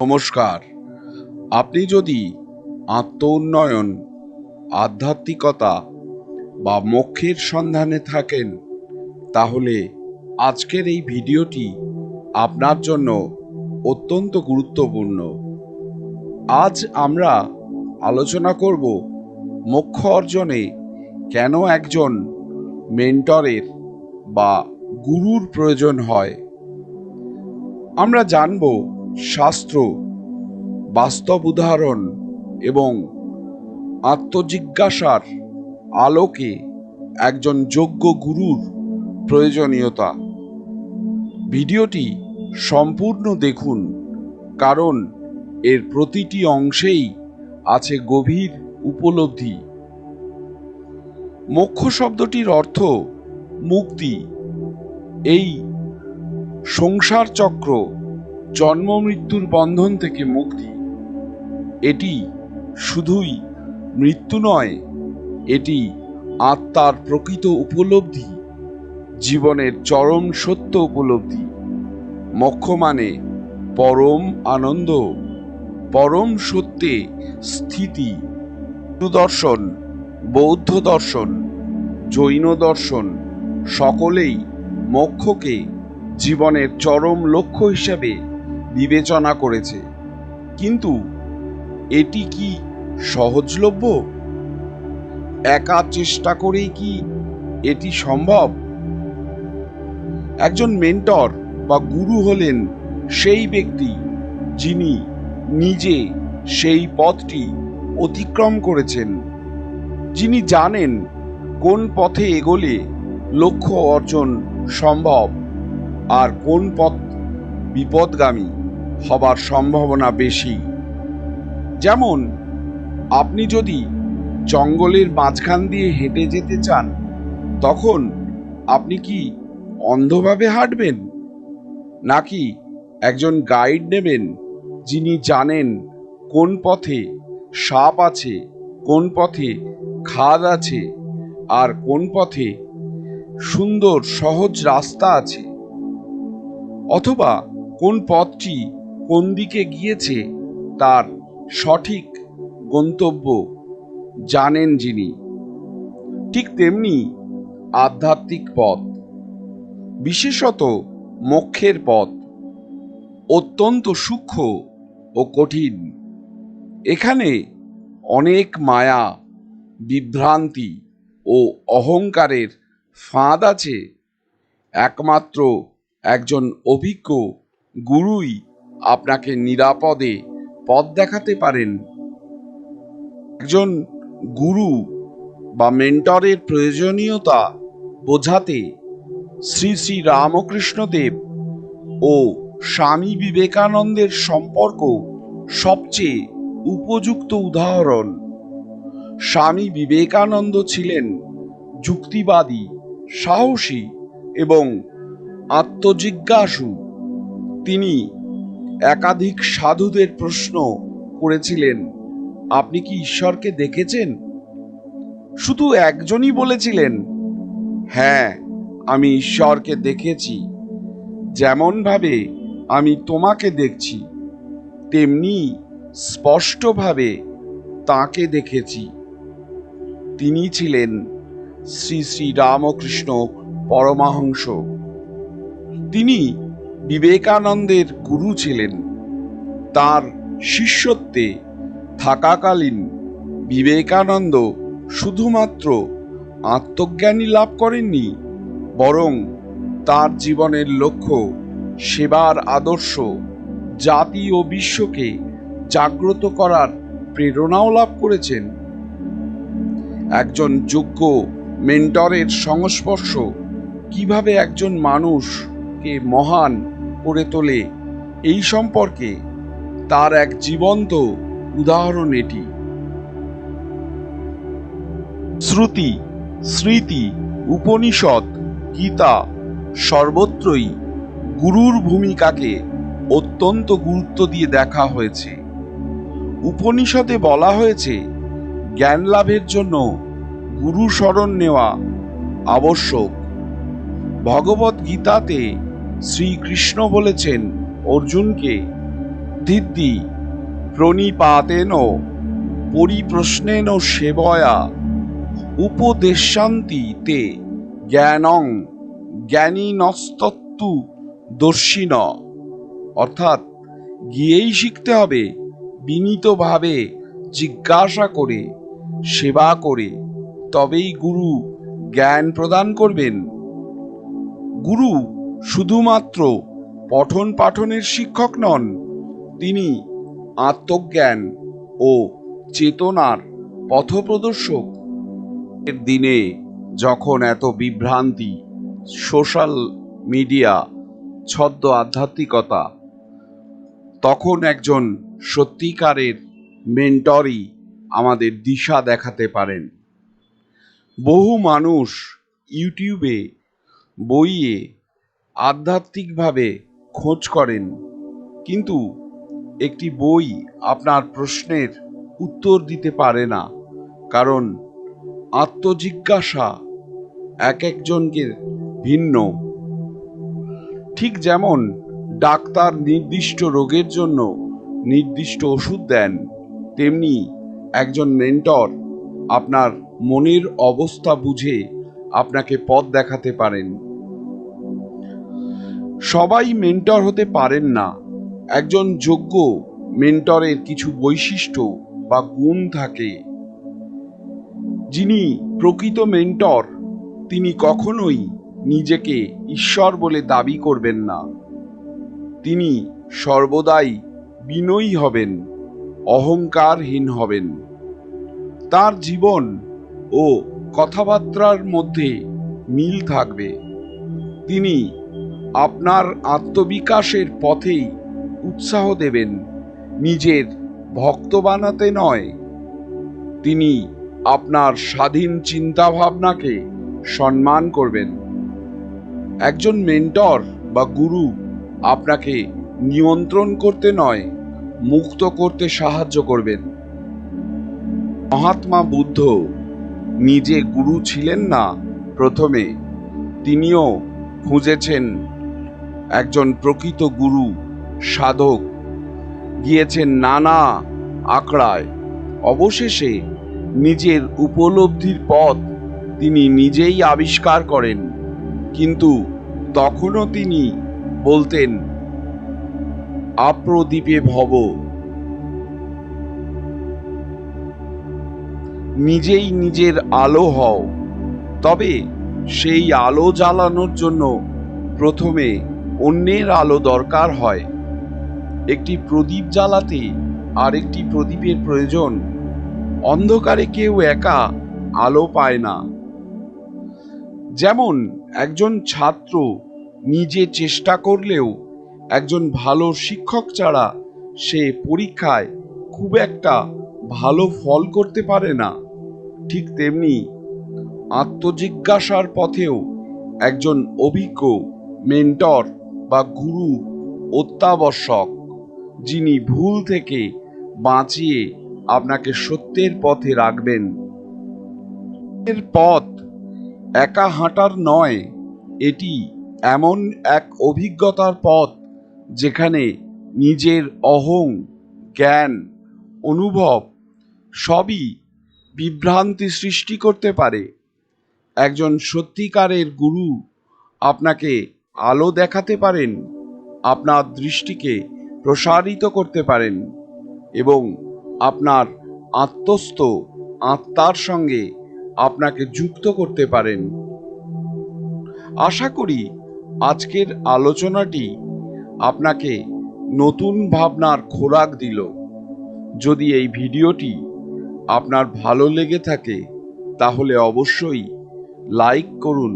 নমস্কার। আপনি যদি আত্ম উন্নয়ন আধ্যাত্মিকতা বা মোক্ষের সন্ধানে থাকেন, তাহলে আজকের এই ভিডিওটি আপনার জন্য অত্যন্ত গুরুত্বপূর্ণ। আজ আমরা আলোচনা করব মোক্ষ অর্জনে কেন একজন মেন্টরের বা গুরুর প্রয়োজন হয়। আমরা জানব শাস্ত্র, বাস্তব উদাহরণ এবং আত্মজিজ্ঞাসার আলোকে একজন যোগ্য গুরুর প্রয়োজনীয়তা। ভিডিওটি সম্পূর্ণ দেখুন, কারণ এর প্রতিটি অংশেই আছে গভীর উপলব্ধি। মোক্ষ শব্দটির অর্থ মুক্তি। এই সংসার চক্র জন্ম মৃত্যুর বন্ধন থেকে মুক্তি। এটি শুধুই মৃত্যু নয়, এটি আত্মার প্রকৃত উপলব্ধি, জীবনের চরম সত্য উপলব্ধি। মক্ষ মানে পরম আনন্দ, পরম সত্যে স্থিতি, দর্শন, বৌদ্ধ দর্শন, জৈন দর্শন, সকলেই মোক্ষকে জীবনের চরম লক্ষ্য হিসেবে বিবেচনা করেছে। কিন্তু এটি কি সহজলভ্য? একা চেষ্টা করেই কি এটি সম্ভব? একজন মেন্টর বা গুরু হলেন সেই ব্যক্তি যিনি নিজে সেই পথটি অতিক্রম করেছেন, যিনি জানেন কোন পথে এগোলে লক্ষ্য অর্জন সম্ভব আর কোন পথ বিপদগামী। হবার সম্ভাবনা বেশি। যেমন, আপনি যদি জঙ্গলের মাঝখান দিয়ে হেঁটে যেতে চান, তখন আপনি কি অন্ধভাবে হাঁটবেন? নাকি একজন গাইড নেবেন যিনি জানেন কোন পথে সাপ আছে, কোন পথে খাদ আছে, আর কোন পথে সুন্দর সহজ রাস্তা আছে? অথবা কোন পথটি কোন দিকে গিয়েছে তার সঠিক গন্তব্য জানেন যিনি। ঠিক তেমনি আধ্যাত্মিক পথ, বিশেষত মোক্ষের পথ অত্যন্ত সূক্ষ্ম ও কঠিন। এখানে অনেক মায়া, বিভ্রান্তি ও অহংকারের ফাঁদ আছে। একমাত্র একজন অভিজ্ঞ গুরুই আপনাকে নিরাপদে পথ দেখাতে পারেন। একজন গুরু বা মেন্টরের প্রয়োজনীয়তা বোঝাতে শ্রী শ্রী রামকৃষ্ণদেব ও স্বামী বিবেকানন্দের সম্পর্ক সবচেয়ে উপযুক্ত উদাহরণ। স্বামী বিবেকানন্দ ছিলেন যুক্তিবাদী, সাহসী এবং আত্মজিজ্ঞাসু। তিনি একাধিক সাধুদের প্রশ্ন করেছিলেন। আপনি কি ঈশ্বরকে দেখেছেন? শুধু একজনই বলেছিলেন হ্যাঁ আমি ঈশ্বরকে দেখেছি। যেমনভাবে আমি তোমাকে দেখছি, তেমনি স্পষ্টভাবে তাকে দেখেছি। তিনি ছিলেন শ্রী শ্রী রামকৃষ্ণ পরমাহংস। তিনি বিবেকানন্দের গুরু ছিলেন। তার শিষ্যত্বে থাকাকালীন বিবেকানন্দ শুধুমাত্র আত্মজ্ঞানী লাভ করেননি, বরং তার জীবনের লক্ষ্য সেবার আদর্শ, জাতি ও বিশ্বকে জাগ্রত করার প্রেরণাও লাভ করেছেন। একজন যোগ্য মেন্টরের সংস্পর্শ কীভাবে একজন মানুষকে মহান করে তোলে। এই সম্পর্কে তার এক জীবন্ত উদাহরণ এটি। শ্রুতি, স্মৃতি, উপনিষদ, গীতা সর্বত্রই গুরুর ভূমিকাকে অত্যন্ত গুরুত্ব দিয়ে দেখা হয়েছে। উপনিষদে বলা হয়েছে, জ্ঞান লাভের জন্য গুরু শরণ নেওয়া আবশ্যক। ভগবত গীতাতে শ্রীকৃষ্ণ বলেছেন, অর্জুনকে বর্ধিদ্দি প্রণিপাতেন পরিপ্রশ্নেন সেবয়া উপদেশান্তি তে জ্ঞানং জ্ঞানী নস্তত্তু দর্শিন। অর্থাৎ গিয়েই শিখতে হবে, বিনীতভাবে জিজ্ঞাসা করে, সেবা করে, তবেই গুরু জ্ঞান প্রদান করবেন। গুরু শুধুমাত্র পঠন পাঠনের শিক্ষক নন, তিনি আত্মজ্ঞান ও চেতনার পথপ্রদর্শক। এর দিনে যখন এত বিভ্রান্তি, সোশ্যাল মিডিয়া, ছদ্ম আধ্যাত্মিকতা, তখন একজন সত্যিকারের মেন্টরই আমাদের দিশা দেখাতে পারেন। বহু মানুষ ইউটিউবে বইয়ে আধ্যাত্মিকভাবে খোঁজ করেন। কিন্তু একটি বই আপনার প্রশ্নের উত্তর দিতে পারে না, কারণ আত্মজিজ্ঞাসা এক একজনকে ভিন্ন। ঠিক যেমন ডাক্তার নির্দিষ্ট রোগের জন্য নির্দিষ্ট ওষুধ দেন, তেমনি একজন মেন্টর আপনার মনের অবস্থা বুঝে আপনাকে পথ দেখাতে পারেন। সবাই মেন্টর হতে পারেন না। একজন যোগ্য মেন্টরের কিছু বৈশিষ্ট্য বা গুণ থাকে। যিনি প্রকৃত মেন্টর, তিনি কখনোই নিজেকে ঈশ্বর বলে দাবি করবেন না। তিনি সর্বদাই বিনয়ী হবেন, অহংকারহীন হবেন। তার জীবন ও কথাবার্তার মধ্যে মিল থাকবে। তিনি আপনার আত্মবিকাশের পথেই উৎসাহ দেবেন, নিজের ভক্ত বানাতে নয়। তিনি আপনার স্বাধীন চিন্তাভাবনাকে সম্মান করবেন। একজন মেন্টর বা গুরু আপনাকে নিয়ন্ত্রণ করতে নয়, মুক্ত করতে সাহায্য করবেন। মহাত্মা বুদ্ধ নিজে গুরু ছিলেন না প্রথমে, তিনিও খুঁজেছেন একজন প্রকৃত গুরু, সাধক, গিয়েছেন নানা আখড়ায় অবশেষে নিজের উপলব্ধির পথ তিনি নিজেই আবিষ্কার করেন। কিন্তু তখনও তিনি বলতেন, আপ্রদীপে ভব। নিজেই নিজের আলো হও। তবে সেই আলো জ্বালানোর জন্য প্রথমে অন্যের আলো দরকার হয়। একটি প্রদীপ জ্বালাতে আরেকটি প্রদীপের প্রয়োজন। অন্ধকারে কেউ একা আলো পায় না। যেমন একজন ছাত্র নিজে চেষ্টা করলেও একজন ভালো শিক্ষক ছাড়া সে পরীক্ষায় খুব একটা ভালো ফল করতে পারে না। ঠিক তেমনি আত্মজিজ্ঞাসার পথেও একজন অভিজ্ঞ মেন্টর বা গুরু অত্যাবশ্যক, যিনি ভুল থেকে বাঁচিয়ে আপনাকে সত্যের পথে রাখবেন। এর পথ একা হাঁটার নয়, এটি এমন এক অভিজ্ঞতার পথ যেখানে নিজের অহং, জ্ঞান, অনুভব সবই বিভ্রান্তি সৃষ্টি করতে পারে। একজন সত্যিকারের গুরু আপনাকে আলো দেখাতে পারেন, আপনার দৃষ্টিকে প্রসারিত করতে পারেন এবং আপনার আত্মস্থ আত্মার সঙ্গে আপনাকে যুক্ত করতে পারেন। আশা করি আজকের আলোচনাটি আপনাকে নতুন ভাবনার খোরাক দিল। যদি এই ভিডিওটি আপনার ভালো লেগে থাকে, তাহলে অবশ্যই লাইক করুন,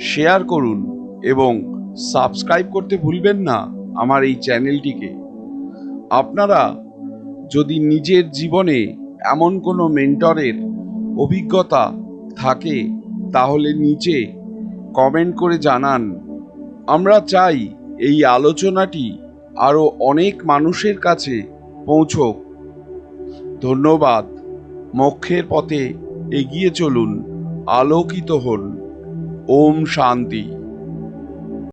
শেয়ার করুন এবং সাবস্ক্রাইব করতে ভুলবেন না আমার এই চ্যানেলটিকে। আপনারা যদি নিজের জীবনে এমন কোনো মেন্টরের অভিজ্ঞতা থাকে, তাহলে নিচে কমেন্ট করে জানান। আমরা চাই এই আলোচনাটি আরও অনেক মানুষের কাছে পৌঁছক। ধন্যবাদ। মোক্ষের পথে এগিয়ে চলুন। আলোকিত হন। ওম শান্তি।